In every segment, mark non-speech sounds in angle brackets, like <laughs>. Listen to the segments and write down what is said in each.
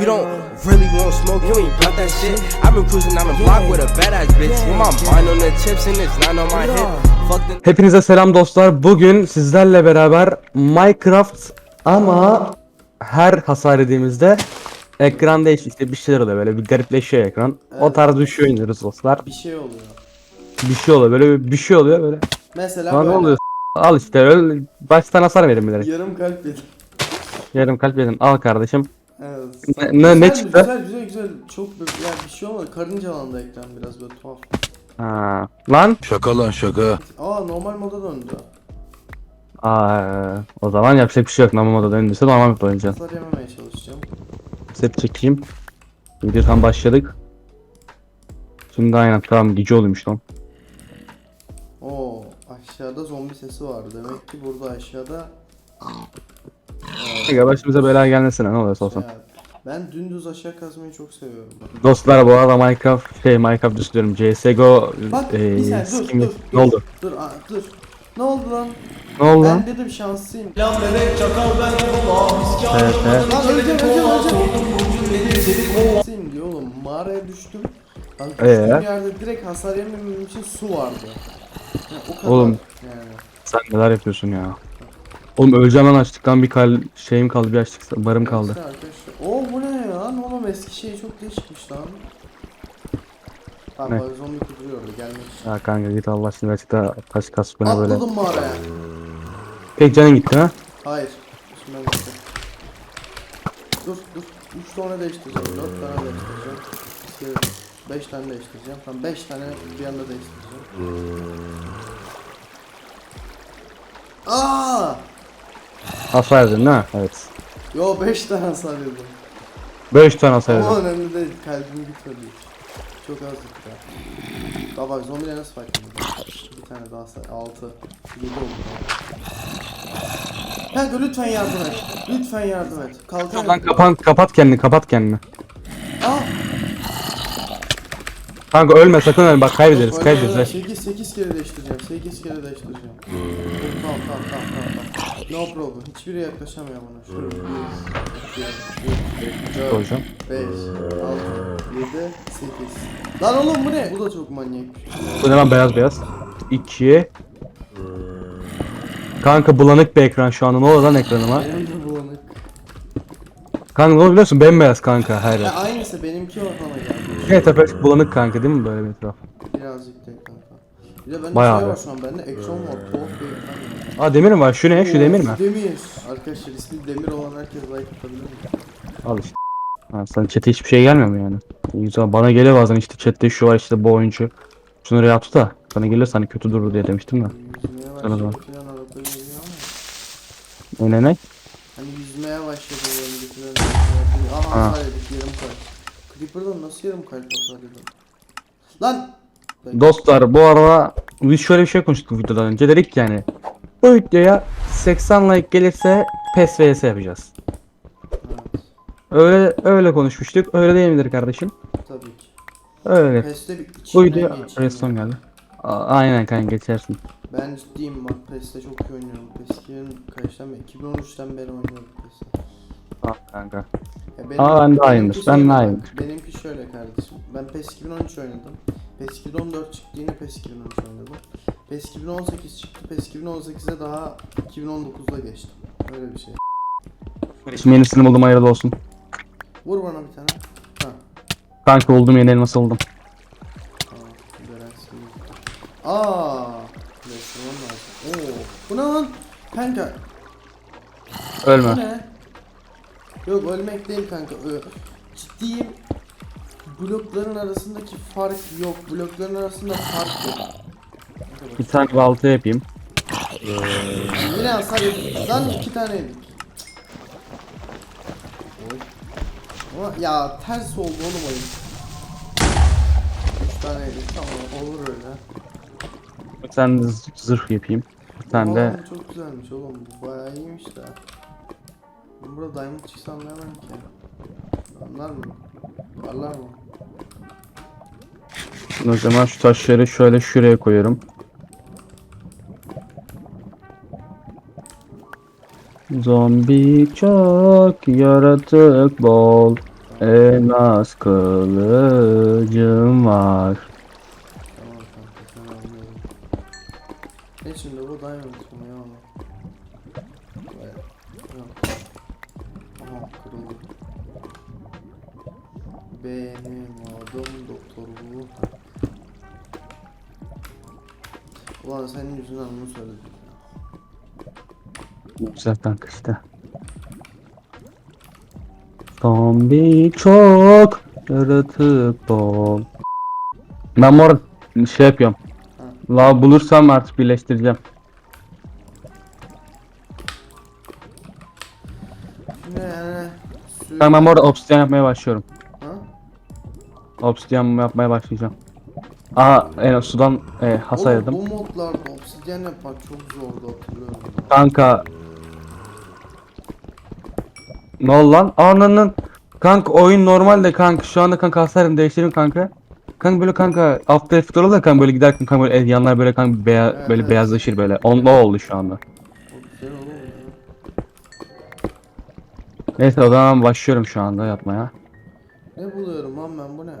You don't really want smoke, you ain't about that shit. I've been cruising down the block with a badass bitch. With my mind on the chips and it's not on my hip. Hepinize selam dostlar. Bugün sizlerle beraber Minecraft ama her hasar yediğimizde ekran değiş işte bir şeyler oluyor böyle bir garipleşiyor ekran. O Evet. tarz bir şey oynuyoruz dostlar. bir şey oluyor. Bir şey oluyor böyle bir şey oluyor böyle. Mesela Lan ne böyle oluyor? Al işte öyle baştan hasar verin bilerek. yarım kalp yedim. Yarım kalp yedin. Al kardeşim. Evet. Ne- ne- Güzel, ne çıktı? Güzel güzel güzel. Çok böyle yani bir şey olmadı. Karıncalandı ekran biraz böyle tuhaf. Ha. Lan. Şaka lan şaka. Aa normal moda döndü. Aa, o zaman yapacak bir şey yok. Normal moda döndüyse normal moda oynayacağız. Hasar yememeye çalışacağım. Step çekeyim. Videodan başladık. Şimdi aynen tamam gece oluyormuş lan. Oo aşağıda zombi sesi var. Demek ki burada aşağıda Peki başımıza bela gelmesine ne oluyorsa olsun. ya, ben dümdüz aşağı kazmayı çok seviyorum. Dostlar bu arada Minecraft şey Minecraft istiyorum CSGO Bak e, bir saniye dur skin- dur. ne oldu? Dur aa, dur. Ne oldu lan? Ne oldu lan? Ben dedim şanslıyım. Evet, evet. Lan öleceğim öleceğim öleceğim. Şanslıyım diyor oğlum. Mağaraya düştüm. Lan düştüğüm Ee? yerde direkt hasar yememem için su vardı. Yani o kadar. Oğlum. Yani. Sen neler yapıyorsun ya? Oğlum öleceğim lan açlıktan bir kal şeyim kaldı bir açlık barım kaldı. Neyse arkadaşlar. Oo bu ne ya? Lan Oğlum eski şey çok değişikmiş lan. Tamam Ne? bak zombi gelmek için. Ya kanka git Allah aşkına gerçekten taş kas bana böyle. Atladım mağaraya. Tek canın gitti ha? Hayır. Ben gittim. Dur dur. 3 tane değiştireceğim. 4 tane değiştireceğim. 5 tane değiştireceğim. Tamam 5 tane bir anda değiştireceğim. Aa! Hasar yedin ha? Evet. Yo 5 tane hasar yedim. 5 tane hasar Ama yedin. önemli değil. Kalbim gitmedi hiç. Çok az gitti. Daha bak zombiler nasıl fark ediyor? Bir tane daha say. 6. 7 oldu. Kanka lütfen yardım et. Lütfen yardım et. Kalkan. Lan kapan kapat kendini kapat kendini. Aa! Kanka ölme sakın ölme bak kaybederiz kaybederiz. 8 8 kere değiştireceğim. 8 kere değiştireceğim. Tamam tamam tamam tamam. tamam. No problem. Hiçbiri yaklaşamıyor bana. Şöyle 1 2 3 4 Koyacağım. 5 6 7 8 Lan oğlum bu ne? Bu da çok manyak. Bu ne lan beyaz beyaz. 2 Kanka bulanık bir ekran şu anda. Ne oldu lan ekranıma? Benim de bulanık. Kanka ne oldu biliyorsun? Bembeyaz kanka her Ya yer. aynısı benimki o bana geldi. Evet tepe bulanık kanka değil mi böyle bir etraf? Birazcık tek kanka. Bir de bende Bayağı şey var şu an bende ekran var. Tuhaf bir ekran var. Aa demir mi var? Şu ne? Şu demir mi? Demir. Arkadaşlar ismi demir olan herkes like atabilir mi? Al işte. Ha, sana chat'e hiçbir şey gelmiyor mu yani? Güzel. Bana geliyor bazen işte chat'te şu var işte bu oyuncu. Şunu yaptı da. Sana gelirse hani kötü durur diye demiştim de. Yüzmeye Sana zaman. başladı falan arada geliyor ama. Ne ne ne? Hani yüzmeye başladı o öncekiler. Aha Ha. hasar yedik yarım kalp. Creeper'dan nasıl yarım kalp hasar yedim? Lan! Dostlar bu arada biz şöyle bir şey konuştuk videodan önce dedik yani bu videoya 80 like gelirse PES vs yapacağız. Evet. Öyle öyle konuşmuştuk. Öyle değil midir kardeşim? Tabii ki. Öyle. PES'te bir Bu video geçeyim redstone geldi. A- aynen kanka geçersin. Ben ciddiyim bak PES'te çok iyi oynuyorum. PES 2000 kaçtan beri? 2013'ten beri oynuyorum PES'te. Tamam kanka. Ya benim- Ama ben benimki iyiyimdir, ben şöyle bak, iyiyim. Benimki şöyle kardeşim. Ben PES 2013 oynadım. PES 2014 çıktı yine PES 2013 oynadım. PES 2018 çıktı. PES 2018'e daha 2019'da geçtim. Öyle bir şey. Şimdi yenisini buldum hayırlı olsun. Vur bana bir tane. Ha. Kanka buldum yeni elması. Görensin. Aa. Lazım. Oo. Bu ne lan? Kanka. Bu Ölme. ne? Yok ölmek değil kanka. Ö Ciddiyim. Blokların arasındaki fark yok. Blokların arasında fark yok. Bir tane balta yapayım. Yine hasar yedik. Lan iki tane yedik. Ama ya ters oldu oğlum oyun. Üç tane yedik tamam olur öyle. Bir tane de z- zırh yapayım. Bir tane de çok güzelmiş oğlum bu bayağı iyiymiş de. Ben burada diamond çıksam ne hemen ki? Anlar mı? Varlar mı? o zaman şu taşları şöyle şuraya koyuyorum. Zombi çok yaratık bol. Elmas kılıcım var. Tamam kanka sen anlıyorum. Ne şimdi bu diamond mı ya? Benim adım Doktor Wu. Ulan senin yüzünden onu söyledim kanka işte. Zombi çok yaratık bol. Ben mor şey yapıyorum. La bulursam artık birleştireceğim. Şimdi yani... Sü- Ben, orada obsidian yapmaya başlıyorum. Obsidian yapmaya başlayacağım. Aha en sudan e, Oğlum, yedim. bu modlarda obsidyen yapmak çok zordu hatırlıyorum. Kanka. Ne oldu lan? Ananın. Kanka oyun normalde kanka şu anda kanka hasarını değiştirin kanka. Kanka böyle kanka After Effects olur da kanka böyle giderken kanka böyle yanlar böyle kanka beya, Evet, böyle beyazlaşır böyle. On, o oldu şu anda. Neyse o zaman başlıyorum şu anda yapmaya. Ne buluyorum lan ben bu ne?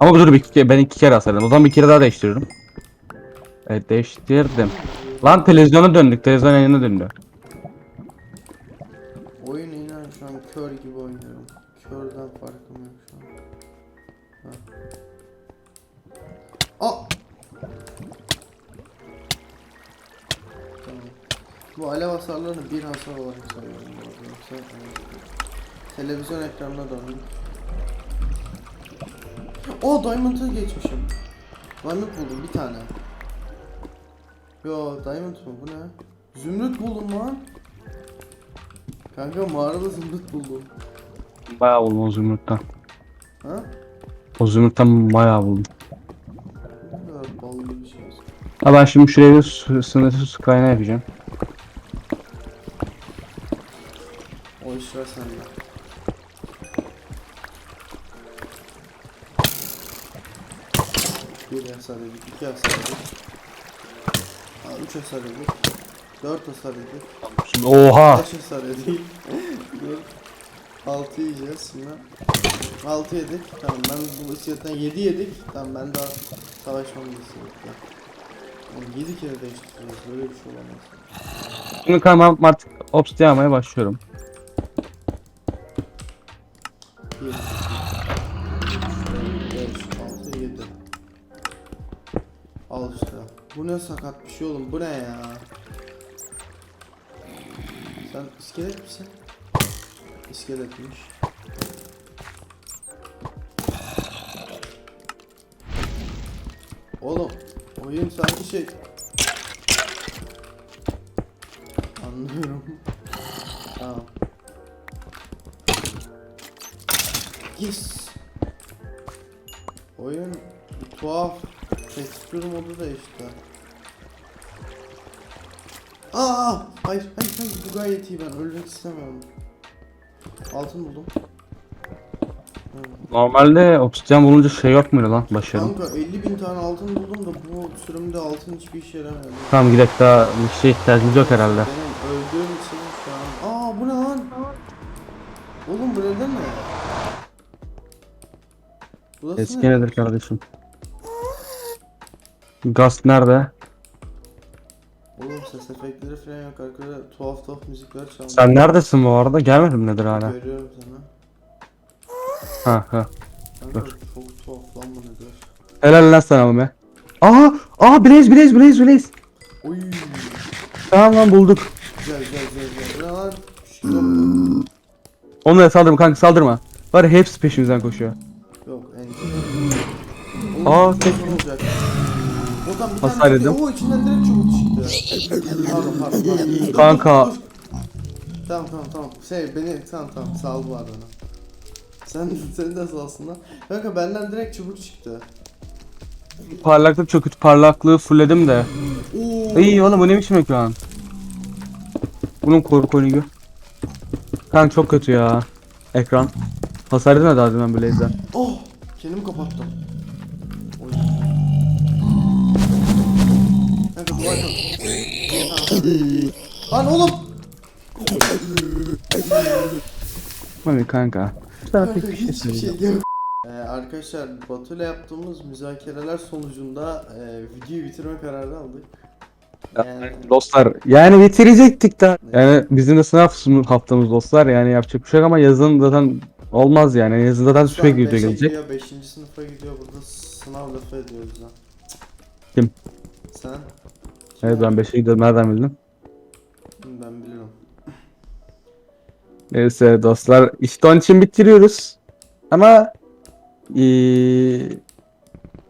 Ama dur bir iki ben iki kere hasarladım. O zaman bir kere daha değiştiriyorum. Evet değiştirdim. Lan televizyona döndük. Televizyon yayına döndü. Oyun inan şu an kör gibi oynuyorum. Körden farkım yok şu an. Ha. Aa! Tamam. Bu alev hasarlarını bir hasar olarak sayıyorum. Yoksa. Televizyon ekranına döndüm. O Diamond'ı geçmişim. Diamond buldum bir tane. Yo Diamond mı bu ne? Zümrüt buldum lan. Kanka mağarada zümrüt buldum. Bayağı buldum o zümrütten. Ha? O zümrütten bayağı buldum. Ne kadar ballı bir şey. Ha ben şimdi şuraya bir sınırsız su kaynağı yapacağım. Bir hasar yedik, iki hasar yedik. Aa, üç hasar yedik. Dört hasar yedik. Şimdi oha! Beş hasar yedik. <laughs> Dört. Altı yiyeceğiz şimdi. Altı yedik. Tamam ben bu iskeletten yedi yedik. Tamam ben daha savaşmam iskeletle. Oğlum yedi kere değiştiriyoruz. Böyle bir şey olamaz. Şimdi kanka artık obsidian yapmaya başlıyorum. Bu ne sakat bir şey oğlum. Bu ne ya? Sen iskelet misin? İskeletmiş. Oğlum oyun sanki şey Anlıyorum. tamam. Yes. Oyun tuhaf tekstür modu da işte. Aa, hayır hayır hayır bu gayet iyi ben ölmek istemiyorum. Altın buldum. Normalde obsidian bulunca şey yok muydu lan başarım? Kanka 50 bin tane altın buldum da bu sürümde altın hiçbir işe yaramıyor. Tamam gidelim daha bir şey ihtiyacımız yok herhalde. Benim öldüğüm için şu an. Aa bu ne lan? Oğlum bu neden ne? Burası Eski ne? nedir kardeşim? Gaz nerede? Oğlum ses efektleri falan yok arkada tuhaf tuhaf müzikler çalıyor. Sen neredesin bu arada? Gelmedin nedir hala? Görüyorum seni. Ha ha. Kanka Dur. çok tuhaf lan bu nedir? Helal lan sana be. Aha! Aha Blaze Blaze Blaze Blaze. Oy Tamam lan bulduk. güzel güzel güzel güzel. Ne? Şu kitap- Onu da saldırma kanka saldırma. Var ya hepsi peşimizden koşuyor. Yok en Aa, Oğlum, tek- nasıl olacak? Oradan bir Hasar tane yedim. O içinden direkt çubuk çıktı. pardon pardon pardon. Kanka. Tamam tamam tamam. Şey beni tamam tamam sal bu arada. Sen <laughs> seni de salsın lan. Kanka benden direkt çubuk çıktı. Parlaklık çok kötü. Parlaklığı fullledim de. Oo. İyi oğlum bu ne biçim ekran? Bunun korku oyunu. Kanka çok kötü ya. Ekran. Hasar edemedi daha demin Blaze'den. Oh! Kendimi kapattım. Lan oğlum! Hadi kanka. Şey Hiçbir söyleyeceğim. şey yok. Ee, arkadaşlar Batu ile yaptığımız müzakereler sonucunda e, videoyu bitirme kararı aldık. Yani, Dostlar yani bitirecektik de. Yani bizim de sınav haftamız dostlar yani yapacak bir şey yok ama yazın zaten olmaz yani. Yazın zaten şu an sürekli video beşe gelecek. gidiyor, 5. sınıfa gidiyor burada sınav lafı ediyoruz lan. Kim? Sen? Evet ben 5'e gidiyorum nereden bildin? Ben biliyorum. Neyse dostlar işte onun için bitiriyoruz. Ama eee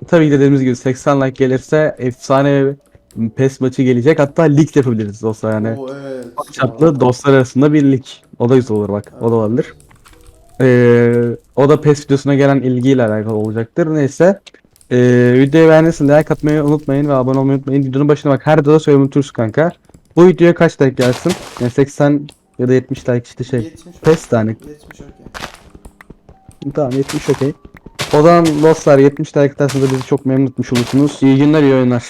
tabii ki dediğimiz gibi 80 like gelirse efsane PES maçı gelecek. Hatta lig yapabiliriz dostlar yani. Oo evet. Çaplı dostlar arasında bir lig. O da güzel olur bak. O da olabilir. Ee, o da PES videosuna gelen ilgiyle alakalı olacaktır. Neyse. Ee, videoyu beğendiyseniz like atmayı unutmayın ve abone olmayı unutmayın. Videonun başına bak her videoda söylemeyi unuturuz kanka. Bu videoya kaç like gelsin? Yani 80 ya da 70 like işte şey. 70 PES tane. 70 okey. Tamam 70 okey. O zaman dostlar 70 like atarsanız bizi çok memnun etmiş olursunuz. İyi günler iyi oyunlar.